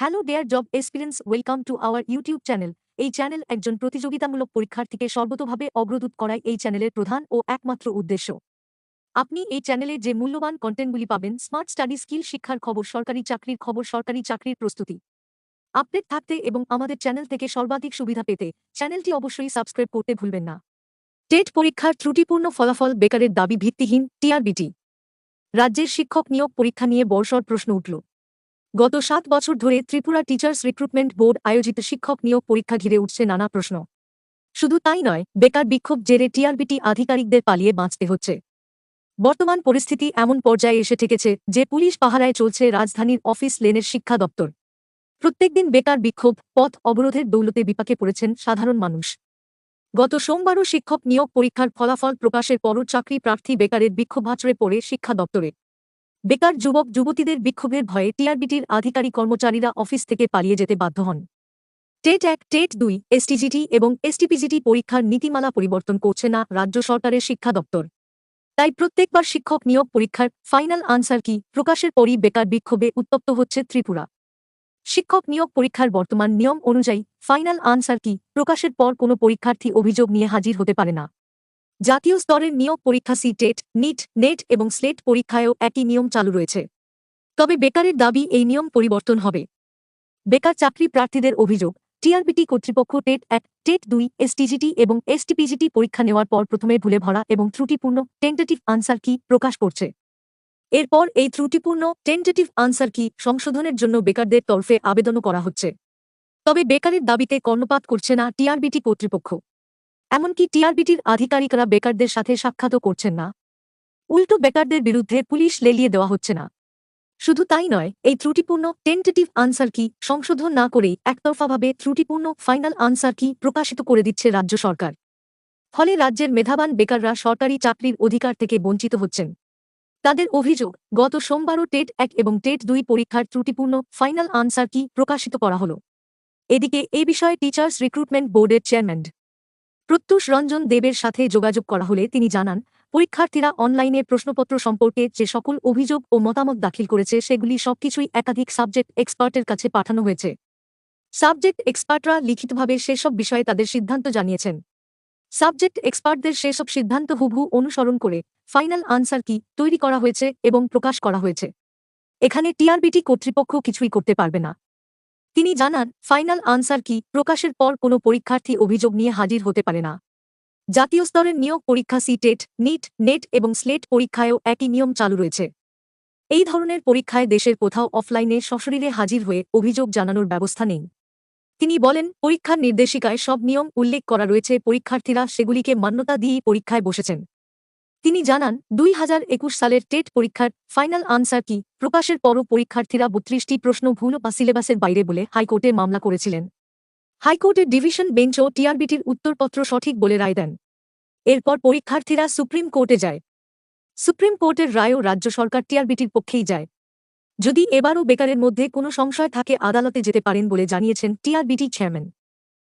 Hello there job experience welcome to our YouTube channel এই channel একজন প্রতিযোগিতামূলক পরীক্ষার্থীকে সর্বতভাবে অগ্রদূত করাই এই চ্যানেলের প্রধান ও একমাত্র উদ্দেশ্য। আপনি এই চ্যানেলে যে মূল্যবান কন্টেন্টগুলি পাবেন স্মার্ট স্টাডি স্কিল শিক্ষার খবর, সরকারি চাকরির খবর, সরকারি চাকরির প্রস্তুতি আপডেট থাকতে এবং আমাদের চ্যানেল থেকে সর্বাধিক সুবিধা পেতে চ্যানেলটি অবশ্যই সাবস্ক্রাইব করতে ভুলবেন না। টেট পরীক্ষার ত্রুটিপূর্ণ ফলাফল বেকারের দাবি ভিত্তিহীন টিআরবিটি। রাজ্যের শিক্ষক নিয়োগ পরীক্ষা নিয়ে বর্ষর প্রশ্ন উঠল। গত সাত বছর ধরে ত্রিপুরা টিচার্স রিক্রুটমেন্ট বোর্ড আয়োজিত শিক্ষক নিয়োগ পরীক্ষা ঘিরে উঠছে নানা প্রশ্ন। শুধু তাই নয়, বেকার বিক্ষোভ জেরে টিআরবিটি আধিকারিকদের পালিয়ে বাঁচতে হচ্ছে। বর্তমান পরিস্থিতি এমন পর্যায়ে এসে ঠেকেছে যে পুলিশ পাহারায় চলছে রাজধানীর অফিস লেনের শিক্ষা দপ্তর। প্রত্যেকদিন বেকার বিক্ষোভ, পথ অবরোধের দৌলতে বিপাকে পড়েছেন সাধারণ মানুষ। গত সোমবারও শিক্ষক নিয়োগ পরীক্ষার ফলাফল প্রকাশের পরও চাকরি প্রার্থী বেকারের বিক্ষোভ আছড়ে পড়ে শিক্ষা দপ্তরে। বেকার যুবক যুবতীদের বিক্ষোভের ভয়ে টিআরবিটির আধিকারিক কর্মচারীরা অফিস থেকে পালিয়ে যেতে বাধ্য হন। টেট এক টেট দুই, এসটিজিটি এবং এসটিপিজিটি পরীক্ষার নীতিমালা পরিবর্তন করছে না রাজ্য সরকারের শিক্ষা দপ্তর। তাই প্রত্যেকবার শিক্ষক নিয়োগ পরীক্ষার ফাইনাল আনসার কি প্রকাশের পরই বেকার বিক্ষোভে উত্তপ্ত হচ্ছে ত্রিপুরা। শিক্ষক নিয়োগ পরীক্ষার বর্তমান নিয়ম অনুযায়ী ফাইনাল আনসার কি প্রকাশের পর কোনো পরীক্ষার্থী অভিযোগ নিয়ে হাজির হতে পারে না। জাতীয় স্তরের নিয়োগ পরীক্ষা সি টেট, নিট, নেট এবং স্লেট পরীক্ষায়ও একই নিয়ম চালু রয়েছে। তবে বেকারের দাবি এই নিয়ম পরিবর্তন হবে। বেকার চাকরি প্রার্থীদের অভিযোগ টিআরবিটি কর্তৃপক্ষ টেট এক, টেট দুই এসটিজিটি এবং এসটিপিজিটি পরীক্ষা নেওয়ার পর প্রথমে ভুলে ভরা এবং ত্রুটিপূর্ণ টেন্টেটিভ আনসার কি প্রকাশ করছে। এরপর এই ত্রুটিপূর্ণ টেন্টেটিভ আনসার কি সংশোধনের জন্য বেকারদের তরফে আবেদনও করা হচ্ছে। তবে বেকারের দাবিতে কর্ণপাত করছে না টিআরবিটি কর্তৃপক্ষ। এমনকি টিআরবিটির আধিকারিকরা বেকারদের সাথে সাক্ষাৎও করছেন না। উল্টো বেকারদের বিরুদ্ধে পুলিশ লেলিয়ে দেওয়া হচ্ছে না। শুধু তাই নয়, এই ত্রুটিপূর্ণ টেন্টেটিভ আনসার কি সংশোধন না করেই একতরফাভাবে ত্রুটিপূর্ণ ফাইনাল আনসার কি প্রকাশিত করে দিচ্ছে রাজ্য সরকার। ফলে রাজ্যের মেধাবান বেকাররা সরকারি চাকরির অধিকার থেকে বঞ্চিত হচ্ছেন। তাদের অভিযোগ, গত সোমবারও টেট এক এবং টেট দুই পরীক্ষার ত্রুটিপূর্ণ ফাইনাল আনসার কি প্রকাশিত করা হল। এদিকে এ বিষয়ে টিচার্স রিক্রুটমেন্ট বোর্ডের চেয়ারম্যান প্রত্যুষ রঞ্জন দেবের সাথে যোগাযোগ করা হলে তিনি জানান, পরীক্ষার্থীরা অনলাইনে প্রশ্নপত্র সম্পর্কে যে সকল অভিযোগ ও মতামত দাখিল করেছে সেগুলি সবকিছুই একাধিক সাবজেক্ট এক্সপার্টের কাছে পাঠানো হয়েছে। সাবজেক্ট এক্সপার্টরা লিখিতভাবে সেসব বিষয়ে তাদের সিদ্ধান্ত জানিয়েছেন। সাবজেক্ট এক্সপার্টদের সেসব সিদ্ধান্ত হুবহু অনুসরণ করে ফাইনাল আনসার কি তৈরি করা হয়েছে এবং প্রকাশ করা হয়েছে। এখানে টিআরবিটি কর্তৃপক্ষ কিছুই করতে পারবে না। তিনি জানান, ফাইনাল আনসার কি? প্রকাশের পর কোনো পরীক্ষার্থী অভিযোগ নিয়ে হাজির হতে পারে না। জাতীয় স্তরের নিয়োগ পরীক্ষা সি টেট নিট নেট এবং স্লেট পরীক্ষায়ও একই নিয়ম চালু রয়েছে। এই ধরনের পরীক্ষায় দেশের কোথাও অফলাইনে সশরীরে হাজির হয়ে অভিযোগ জানানোর ব্যবস্থা নেই। তিনি বলেন, পরীক্ষার নির্দেশিকায় সব নিয়ম উল্লেখ করা রয়েছে, পরীক্ষার্থীরা সেগুলিকে মান্যতা দিয়েই পরীক্ষায় বসেছেন। তিনি জানান, দুই হাজার একুশ সালের টেট পরীক্ষার ফাইনাল আনসার কি? প্রকাশের পরও পরীক্ষার্থীরা বত্রিশটি প্রশ্ন ভুল বা সিলেবাসের বাইরে বলে হাইকোর্টে মামলা করেছিলেন। হাইকোর্টের ডিভিশন বেঞ্চও টিআরবিটির উত্তরপত্র সঠিক বলে রায় দেন। এরপর পরীক্ষার্থীরা সুপ্রিম কোর্টে যায়। সুপ্রিম কোর্টের রায়ও রাজ্য সরকার টিআরবিটির পক্ষেই যায়। যদি এবারও বেকারের মধ্যে কোনো সংশয় থাকে, আদালতে যেতে পারেন বলে জানিয়েছেন টিআরবিটি চেয়ারম্যান।